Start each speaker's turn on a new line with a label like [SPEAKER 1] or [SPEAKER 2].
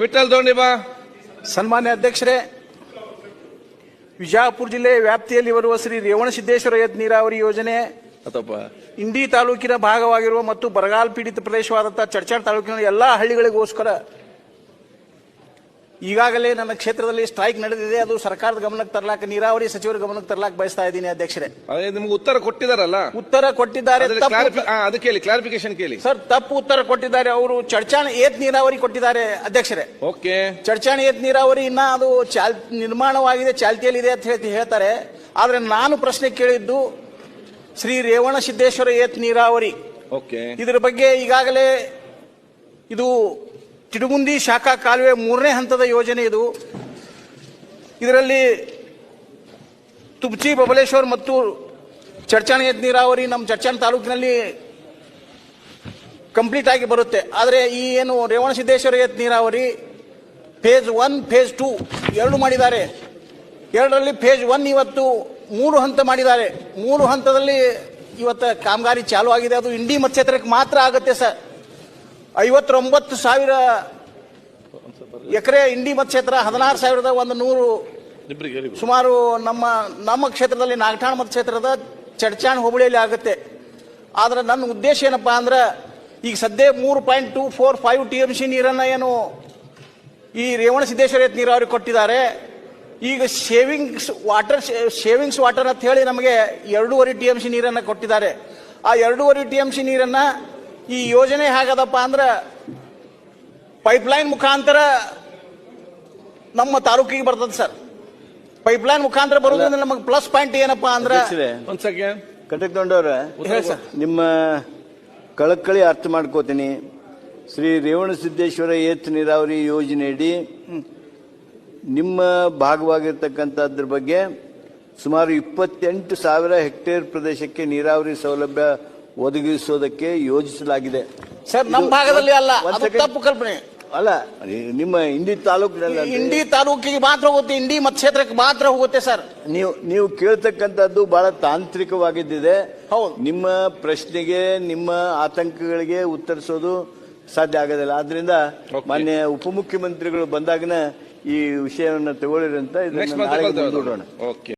[SPEAKER 1] ವಿಠಲ್ ದೋಣಿ ಬಾ.
[SPEAKER 2] ಸನ್ಮಾನ್ಯ ಅಧ್ಯಕ್ಷರೇ ವಿಜಯಪುರ ಜಿಲ್ಲೆ ವ್ಯಾಪ್ತಿಯಲ್ಲಿ ಬರುವ ಶ್ರೀ ರೇವಣಸಿದ್ದೇಶ್ವರ ಯತ್ ನೀರಾವರಿ ಯೋಜನೆ
[SPEAKER 1] ಅಥವಾ
[SPEAKER 2] ಇಂಡಿ ತಾಲೂಕಿನ ಭಾಗವಾಗಿರುವ ಮತ್ತು ಬರಗಾಲ ಪೀಡಿತ ಪ್ರದೇಶವಾದಂತಹ ಚಡ್ಚಾಡ್ ತಾಲೂಕಿನ ಎಲ್ಲಾ ಹಳ್ಳಿಗಳಿಗೋಸ್ಕರ ಈಗಾಗಲೇ ನನ್ನ ಕ್ಷೇತ್ರದಲ್ಲಿ ಸ್ಟ್ರೈಕ್ ನಡೆದಿದೆ. ಅದು ಸರ್ಕಾರದ ಗಮನಕ್ಕೆ ತರ್ಲಾಕ ನೀರಾವರಿ ಸಚಿವರ ಗಮನಕ್ಕೆ ತರಲಾಕ ಬಯಸ್ತಾ ಇದ್ದೀನಿ ಅಧ್ಯಕ್ಷರೇ.
[SPEAKER 1] ಅದೇ ನಿಮ್ಗೆ ಉತ್ತರ ಕೊಟ್ಟಿದಾರಲ್ಲ?
[SPEAKER 2] ಉತ್ತರ ಕೊಟ್ಟಿದ್ದಾರೆ.
[SPEAKER 1] ಅದ್ರಲ್ಲಿ
[SPEAKER 2] ತಪ್ಪು
[SPEAKER 1] clarifi- ಆ, ಅದು ಕೇಳಿ ಕ್ಲಾರಿಫಿಕೇಶನ್ ಕೇಳಿ.
[SPEAKER 2] ಸರ್ ತಪ್ಪು ಉತ್ತರ ಕೊಟ್ಟಿದ್ದಾರೆ. ಅವರು ಚಡ್ಚಾಣ ಏತ್ ನೀರಾವರಿ ಕೊಟ್ಟಿದ್ದಾರೆ ಅಧ್ಯಕ್ಷರೇ.
[SPEAKER 1] ಓಕೆ.
[SPEAKER 2] ಚಡ್ಚಾಣಿ ಏತ್ ನೀರಾವರಿ ಇನ್ನ ಅದು ಚಾಲ್ ನಿರ್ಮಾಣವಾಗಿದೆ ಚಾಲ್ತಿಯಲ್ಲಿದೆ ಅಂತ ಹೇಳಿ ಹೇಳ್ತಾರೆ. ಆದ್ರೆ ನಾನು ಪ್ರಶ್ನೆ ಕೇಳಿದ್ದು ಶ್ರೀ ರೇವಣ ಸಿದ್ದೇಶ್ವರ ಏತ್ ನೀರಾವರಿ.
[SPEAKER 1] ಓಕೆ.
[SPEAKER 2] ಇದರ ಬಗ್ಗೆ ಈಗಾಗಲೇ ಇದು ತಿಡುಗುಂದಿ ಶಾಖಾ ಕಾಲುವೆ ಮೂರನೇ ಹಂತದ ಯೋಜನೆ ಇದು. ಇದರಲ್ಲಿ ತುಬ್ಚಿ ಬಬಲೇಶ್ವರ್ ಮತ್ತು ಚರ್ಚಾಣ ನೀರಾವರಿ ನಮ್ಮ ಚರ್ಚಾಣ ತಾಲೂಕಿನಲ್ಲಿ ಕಂಪ್ಲೀಟ್ ಆಗಿ ಬರುತ್ತೆ. ಆದರೆ ಈ ಏನು ರೇವಣ ಸಿದ್ದೇಶ್ವರ ಏತ್ ನೀರಾವರಿ ಫೇಸ್ ಒನ್ ಫೇಸ್ ಟೂ ಎರಡು ಮಾಡಿದ್ದಾರೆ. ಎರಡರಲ್ಲಿ ಫೇಸ್ ಒನ್ ಇವತ್ತು ಮೂರು ಹಂತ ಮಾಡಿದ್ದಾರೆ. ಮೂರು ಹಂತದಲ್ಲಿ ಇವತ್ತು ಕಾಮಗಾರಿ ಚಾಲು ಆಗಿದೆ. ಅದು ಇಂಡಿ ಮತ್ಸ್ಯೇತ್ರಕ್ಕೆ ಮಾತ್ರ ಆಗುತ್ತೆ ಸರ್. ಐವತ್ತೊಂಬತ್ತು ಸಾವಿರ ಎಕರೆ ಇಂಡಿ ಮತ್ಸ್ಯೇತ್ರ ಹದಿನಾರು ಸಾವಿರದ ಒಂದು ನೂರು ಸುಮಾರು ನಮ್ಮ ನಮ್ಮ ಕ್ಷೇತ್ರದಲ್ಲಿ ನಾಗಠಾಣ ಮತಕ್ಷೇತ್ರದ ಚಡ್ಚಾಣ್ ಹೋಬಳಿಯಲ್ಲಿ ಆಗುತ್ತೆ. ಆದ್ರೆ ನನ್ನ ಉದ್ದೇಶ ಏನಪ್ಪಾ ಅಂದ್ರೆ, ಈಗ ಸದ್ಯ ಮೂರು point two four five T M C ನೀರನ್ನು ಏನು ಈ ರೇವಣ ಸಿದ್ದೇಶ್ವರ ನೀರಾವರಿ ಕೊಟ್ಟಿದ್ದಾರೆ. ಈಗ ಶೇವಿಂಗ್ಸ್ ವಾಟರ್ ಶೇವಿಂಗ್ಸ್ ವಾಟರ್ ಅಂತ ಹೇಳಿ ನಮಗೆ ಎರಡೂವರೆ ಟಿ ಎಂ ಸಿ ನೀರನ್ನು ಕೊಟ್ಟಿದ್ದಾರೆ. ಆ ಎರಡೂವರೆ ಟಿ ಎಂ ಸಿ ನೀರನ್ನ ಈ ಯೋಜನೆ ಹೇಗದಪ್ಪ ಅಂದ್ರೆ ಪೈಪ್ಲೈನ್ ಮುಖಾಂತರ ನಮ್ಮ ತಾಲೂಕಿಗೆ ಬರ್ತದೆ ಸರ್. ಪೈಪ್ಲೈನ್ ಮುಖಾಂತರ ಬರೋದ್ರಿಂದ ನಮಗೆ ಪ್ಲಸ್ ಪಾಯಿಂಟ್ ಏನಪ್ಪಾ ಅಂದ್ರೆ
[SPEAKER 3] ಕಟಕ್
[SPEAKER 1] ಒಂದ್ ಸೆಕೆಂಡ್
[SPEAKER 3] ಕಟಕ್ದೊಂಡವ್ರೆ
[SPEAKER 2] ಹೇಳಿ ಸರ್
[SPEAKER 3] ನಿಮ್ಮ ಕಳಕಳಿ ಅರ್ಥ ಮಾಡ್ಕೋತೀನಿ. ಶ್ರೀ ರೇವಣ ಸಿದ್ದೇಶ್ವರ ಏತ್ ನೀರಾವರಿ ಯೋಜನೆಯಡಿ ನಿಮ್ಮ ಭಾಗವಾಗಿರ್ತಕ್ಕಂಥದ್ರ ಬಗ್ಗೆ ಸುಮಾರು ಇಪ್ಪತ್ತೆಂಟು ಸಾವಿರ ಹೆಕ್ಟೇರ್ ಪ್ರದೇಶಕ್ಕೆ ನೀರಾವರಿ ಸೌಲಭ್ಯ ಒದಗಿಸೋದಕ್ಕೆ ಯೋಜಿಸಲಾಗಿದೆ.
[SPEAKER 2] ಸರ್ ನಮ್ಮ ಭಾಗದಲ್ಲಿ ಅಲ್ಲ ಅದು ತಪ್ಪು ಕಲ್ಪನೆ.
[SPEAKER 3] ಅಲ್ಲ ನಿಮ್ಮ ಇಂಡಿ ತಾಲೂಕಿನಲ್ಲಿ
[SPEAKER 2] ಇಂಡಿ ತಾಲೂಕಿಗೆ ಮಾತ್ರ ಹೋಗುತ್ತೆ ಇಂಡಿ ಮತಕ್ಷೇತ್ರಕ್ಕೆ ಮಾತ್ರ ಹೋಗುತ್ತೆ ಸರ್.
[SPEAKER 3] ನೀವು ನೀವು ಕೇಳ್ತಕ್ಕಂಥದ್ದು ಬಹಳ ತಾಂತ್ರಿಕವಾಗಿದ್ದಿದೆ.
[SPEAKER 2] ಹೌದು.
[SPEAKER 3] ನಿಮ್ಮ ಪ್ರಶ್ನೆಗೆ ನಿಮ್ಮ ಆತಂಕಗಳಿಗೆ ಉತ್ತರಿಸೋದು ಸಾಧ್ಯ ಆಗೋದಿಲ್ಲ. ಆದ್ರಿಂದ ಮಾನ್ಯ ಉಪಮುಖ್ಯಮಂತ್ರಿಗಳು ಬಂದಾಗನ ಈ ವಿಷಯವನ್ನು ತಗೊಳ್ಳಿರಂತ
[SPEAKER 1] ಅಂತ
[SPEAKER 3] ಇದನ್ನ ನಾಳೆಗೆ ಮುಂದೂಡೋಣ.
[SPEAKER 1] ಓಕೆ